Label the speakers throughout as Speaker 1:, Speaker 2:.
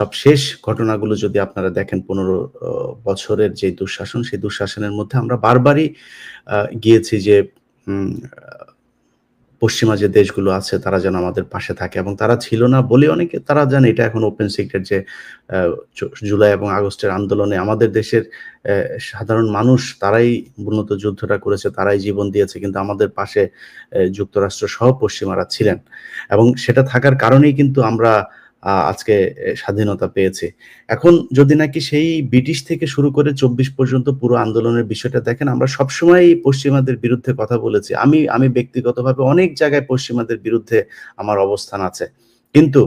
Speaker 1: সব শেষ ঘটনাগুলো যদি আপনারা দেখেন পনেরো বছরের যে দুঃশাসন, সেই দুঃশাসনের মধ্যে আমরা বারবারই গিয়েছি যে পশ্চিমা যে দেশগুলো আছে, তারা যেন আমাদের পাশে থাকে এবং তারা ছিল না বলে অনেকে, তারা জানে এটা এখন ওপেন সিক্রেট যে জুলাই এবং আগস্টের আন্দোলনে আমাদের দেশের সাধারণ মানুষ, তারাই মূলত যুদ্ধটা করেছে, তারাই জীবন দিয়েছে, কিন্তু আমাদের পাশে যুক্তরাষ্ট্র সহ পশ্চিমারা ছিলেন। এবং সেটা থাকার কারণেই কিন্তু আমরা আজকে স্বাধীনতা পেয়েছে। এখন যদি নাকি সেই ব্রিটিশ থেকে শুরু করে চব্বিশ পর্যন্ত পুরো আন্দোলনের বিষয়টা দেখেন, আমরা সবসময় পশ্চিমাদের বিরুদ্ধে কথা বলেছি। আমি আমি ব্যক্তিগতভাবে অনেক জায়গায় পশ্চিমাদের বিরুদ্ধে আমার অবস্থান আছে। কিন্তু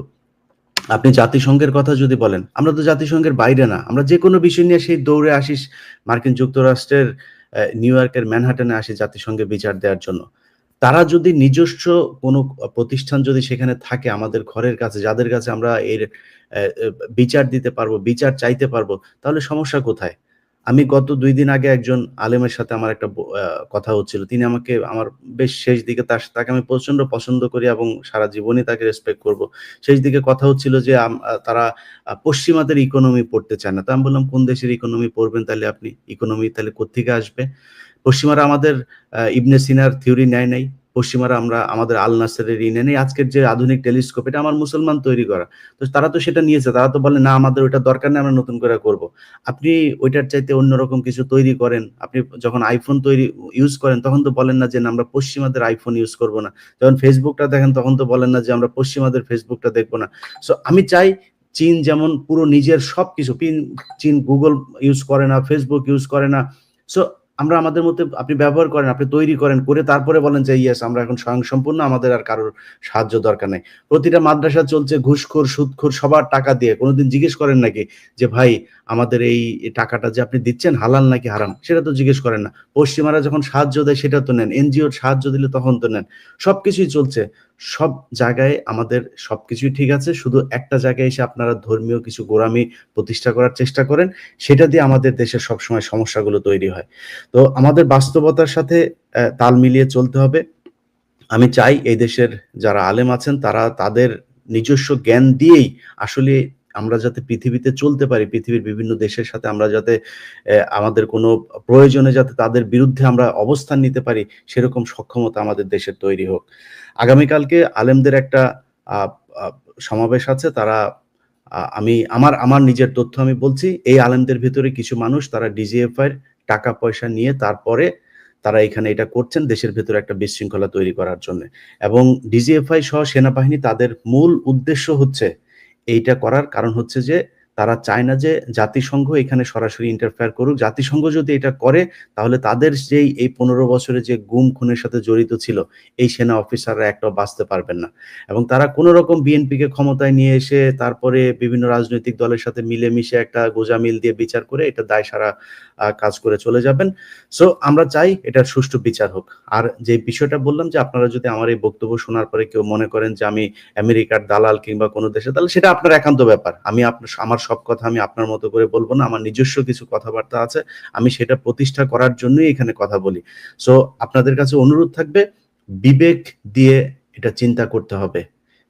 Speaker 1: আপনি জাতিসংঘের কথা যদি বলেন, আমরা তো জাতিসংঘের বাইরে না। আমরা যে কোনো বিষয় নিয়ে সেই দৌড়ে আসিস, মার্কিন যুক্তরাষ্ট্রের নিউ ইয়র্কের ম্যানহাটনে আসি জাতিসংঘে বিচার দেওয়ার জন্য। তারা যদি নিজস্ব কোনো প্রতিষ্ঠান যদি সেখানে থাকে আমাদের ঘরের কাছে, যাদের কাছে আমরা এর বিচার দিতে পারব, বিচার চাইতে পারব, তাহলে সমস্যা কোথায়? আমি গত দুই দিন আগে একজন আলেমের সাথে আমার একটা কথা হচ্ছিল। তিনি আমাকে, আমার বেশ শেষ দিকে তার তাকে আমি প্রচণ্ড পছন্দ করি এবং সারা জীবনই তাকে রেসপেক্ট করব। শেষ দিকে কথা হচ্ছিল যে তারা পশ্চিমাদের ইকোনমি পড়তে চায় না। তো আমি বললাম, কোন দেশের ইকোনমি পড়বেন তাহলে আপনি? ইকোনমি তাহলে কোথেকে আসবে? পশ্চিমারা আমাদের ইবনে সিনার থিওরি নেয় নাই, পশ্চিমারা আমরা, আমাদের আল নাসারের ঋণে নেই। আজকের যে আধুনিক টেলিস্কোপ, এটা আমার মুসলমান তৈরি করা। তো তারা তো সেটা নিয়েছে, তারা তো বলে, না, আমাদের ওইটা দরকার নেই, আমরা নতুন করে করব। আপনি ওইটার চাইতে অন্যরকম কিছু তৈরি করেন, আপনি যখন আইফোন তৈরি ইউজ করেন, তখন তো বলেন না যে, না, আমরা পশ্চিমাদের আইফোন ইউজ করব না। যখন ফেসবুকটা দেখেন, তখন তো বলেন না যে, আমরা পশ্চিমাদের ফেসবুকটা দেখব না। সো আমি চাই চীন যেমন পুরো নিজের সব কিছু চীন গুগল ইউজ করে না ফেসবুক ইউজ করে না। সো আমরা আমাদের মধ্যে আপনি ব্যবহার করেন, আপনি তৈরি করেন, করে তারপরে বলেন যে, ইয়েস, আমরা এখন স্বয়ংসম্পূর্ণ, আমাদের আর কারোর সাহায্য দরকার নেই। প্রতিটা মাদ্রাসা চলছে ঘুষখোর, সুদখোর, সবার টাকা দিয়ে। কোনোদিন জিজ্ঞেস করেন নাকি যে, ভাই, আমাদের এই টাকাটা যে আপনি দিচ্ছেন, হালাল নাকি হারাম? সেটা তো জিজ্ঞেস করেন না। পশ্চিমারা যখন সাহায্য দেয়, সেটা তো নেন। এনজিওর সাহায্য দিলে তখন তো নেন। সবকিছুই চলছে। সব জায়গায় আমাদের সব কিছুই ঠিক আছে। শুধু একটা জায়গায় এসে আপনারা ধর্মীয় কিছু গোড়ামি প্রতিষ্ঠা করার চেষ্টা করেন, সেটা দিয়ে আমাদের দেশের সবসময় সমস্যাগুলো তৈরি হয়। তো আমাদের বাস্তবতার সাথে তাল মিলিয়ে চলতে হবে। আমি চাই এই দেশের যারা আলেম আছেন, তারা তাদের নিজস্ব জ্ঞান দিয়েই আসলে আমরা যাতে পৃথিবীতে চলতে পারি, পৃথিবীর বিভিন্ন দেশের সাথে আমরা যাতে আমাদের কোনো প্রয়োজনে যাতে তাদের বিরুদ্ধে আমরা অবস্থান নিতে পারি, সেরকম সক্ষমতা আমাদের দেশের তৈরি হোক। আগামীকালকে আলেমদের একটা সমাবেশ আছে, তারা আমি, আমার আমার নিজের তথ্য আমি বলছি, এই আলেমদের ভিতরে কিছু মানুষ, তারা ডিজিএফআই টাকা পয়সা নিয়ে তারপরে তারা এখানে এটা করছেন, দেশের ভেতরে একটা বিশৃঙ্খলা তৈরি করার জন্য। এবং ডিজিএফআই সহ সেনাবাহিনী তাদের মূল উদ্দেশ্য হচ্ছে এইটা করার কারণ হচ্ছে যে তারা চায় না যে জাতিসংঘ এখানে সরাসরি ইন্টারফেয়ার করুক। জাতিসংঘ যদি এটা করে, তাহলে তাদের যেই এই পনেরো বছরে যে গুম, খুনের সাথে জড়িত ছিল, এই সেনা অফিসাররা একটাও বাঁচতে পারবেন না। এবং তারা কোনো রকম বিএনপিকে ক্ষমতায় নিয়ে এসে তারপরে বিভিন্ন রাজনৈতিক দলের সাথে মিলেমিশে একটা গোজামিল দিয়ে বিচার করে এটা দায় সারা কাজ করে চলে যাবেন। সো আমরা চাই এটার সুষ্ঠু বিচার হোক। আর যে বিষয়টা বললাম যে আপনারা যদি আমার এই বক্তব্য শোনার পরে কেউ মনে করেন যে আমি আমেরিকার দালাল কিংবা কোনো দেশে, তাহলে সেটা আপনার একান্ত ব্যাপার। আমি আপনার, আমার সব কথা আমি আপনার মতো করে বলব না, আমার নিজস্ব কিছু কথাবার্তা আছে, আমি সেটা প্রতিষ্ঠা করার জন্যই এখানে কথা বলি। সো আপনাদের কাছে অনুরোধ থাকবে, বিবেক দিয়ে এটা চিন্তা করতে হবে,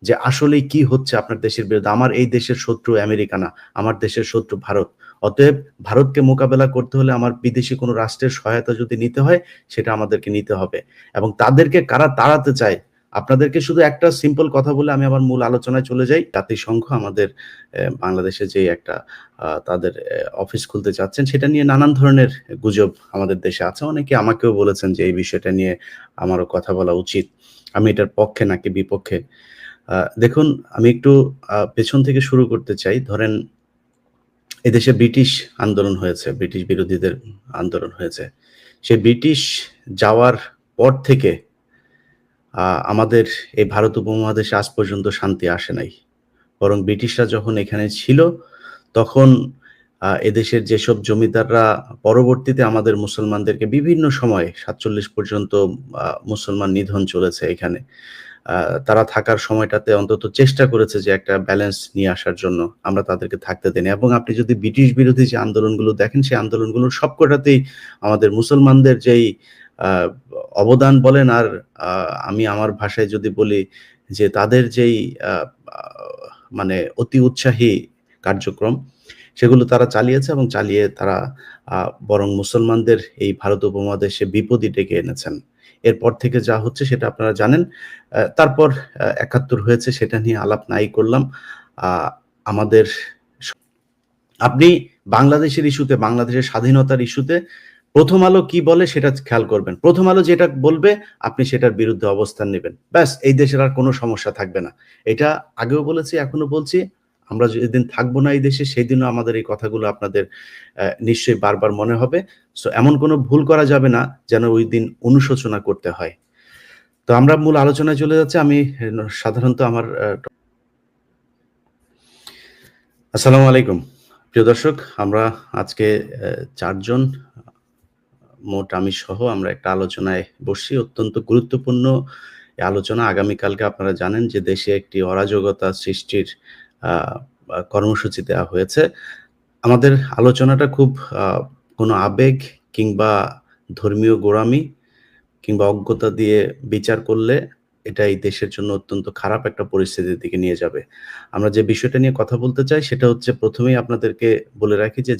Speaker 1: যে আসলে কি হচ্ছে আপনার দেশের বিরুদ্ধে। আমার এই দেশের শত্রু আমেরিকা না, আমার দেশের শত্রু ভারত। অতএব ভারতকে মোকাবেলা করতে হলে আমার বিদেশি কোনো রাষ্ট্রের সহায়তা যদি নিতে হয়, সেটা আমাদেরকে নিতে হবে। এবং তাদেরকে কারা তাড়াতে চায় আপনাদেরকে শুধু একটা সিম্পল কথা বলে আমি আমার মূল আলোচনায় চলে যাই। জাতিসংঘ আমাদের বাংলাদেশে যে একটা তাদের অফিস খুলতে চাচ্ছেন, সেটা নিয়ে নানান ধরনের গুজব আমাদের দেশে আছে। অনেকে আমাকেও বলেছেন যে এই বিষয়টা নিয়ে আমারও কথা বলা উচিত। আমি এটার পক্ষে নাকি বিপক্ষে? দেখুন, আমি একটু পেছন থেকে শুরু করতে চাই। ধরেন, এদেশে ব্রিটিশ আন্দোলন হয়েছে, ব্রিটিশ বিরোধীদের আন্দোলন হয়েছে। সে ব্রিটিশ যাওয়ার পর থেকে আমাদের এই ভারত উপমহাদেশে আজ পর্যন্ত শান্তি আসে নাই। বরং ব্রিটিশরা যখন এখানে ছিল, তখন এদেশের যেসব জমিদাররা পরবর্তীতে আমাদের মুসলমানদেরকে বিভিন্ন সময়, সাতচল্লিশ পর্যন্ত মুসলমান নিধন চলেছে এখানে তারা থাকার সময়টাতে অন্তত চেষ্টা করেছে যে একটা ব্যালেন্স নিয়ে আসার জন্য আমরা তাদেরকে থাকতে দেন এবং আপনি যদি ব্রিটিশ বিরোধী যে আন্দোলনগুলো দেখেন, সেই আন্দোলনগুলোর সবকটাতেই আমাদের মুসলমানদের যেই অবদান বলেন আর আমি আমার ভাষায় যদি বলি যে তাদের যেই মানে অতি উৎসাহী কার্যক্রম, সেগুলো তারা চালিয়েছে এবং চালিয়ে তারা বরং মুসলমানদের এই ভারত উপমহাদেশে বিপদই ডেকে এনেছেন। এরপর থেকে যা হচ্ছে সেটা আপনারা জানেন তারপর একাত্তর হয়েছে সেটা নিয়ে আলাপ নাই করলাম। আমাদের আপনি বাংলাদেশের ইস্যুতে বাংলাদেশের স্বাধীনতার ইস্যুতে প্রথম আলো কি বলে সেটা খেয়াল করবেন। প্রথম আলো যেটা বলবে, আপনি সেটার বিরুদ্ধে অবস্থান নেবেন। ব্যাস, এই দেশের আর কোনো সমস্যা থাকবে না। এটা আগেও বলেছি, এখনও বলছি। আমরা যেদিন থাকব না এই দেশে সেই দিনও আমাদের এই কথাগুলো আপনাদের নিশ্চয়ই বারবার মনে হবে। সো এমন কোনো ভুল করা যাবে না যেন ওই দিন অনুশোচনা করতে হয়। তো আমরা মূল আলোচনায় চলে যাচ্ছি। আমি, সাধারণত আমার আসসালামু আলাইকুম। প্রিয় দর্শক, আমরা আজকে চারজন মোট আমি সহ আমরা একটা আলোচনায় বসছি অত্যন্ত গুরুত্বপূর্ণ আলোচনা আগামীকালকে আপনারা জানেন যে দেশে একটি অরাজকতা সৃষ্টির কর্মসূচি দেওয়া হয়েছে। আমাদের আলোচনাটা খুব কোনো আবেগ কিংবা ধর্মীয় গোড়ামি কিংবা অজ্ঞতা দিয়ে বিচার করলে এটা এই দেশের জন্য অত্যন্ত খারাপ একটা পরিস্থিতির দিকে নিয়ে যাবে। আমরা যে বিষয়টা নিয়ে কথা বলতে চাই সেটা হচ্ছে প্রথমেই আপনাদেরকে বলে রাখি যে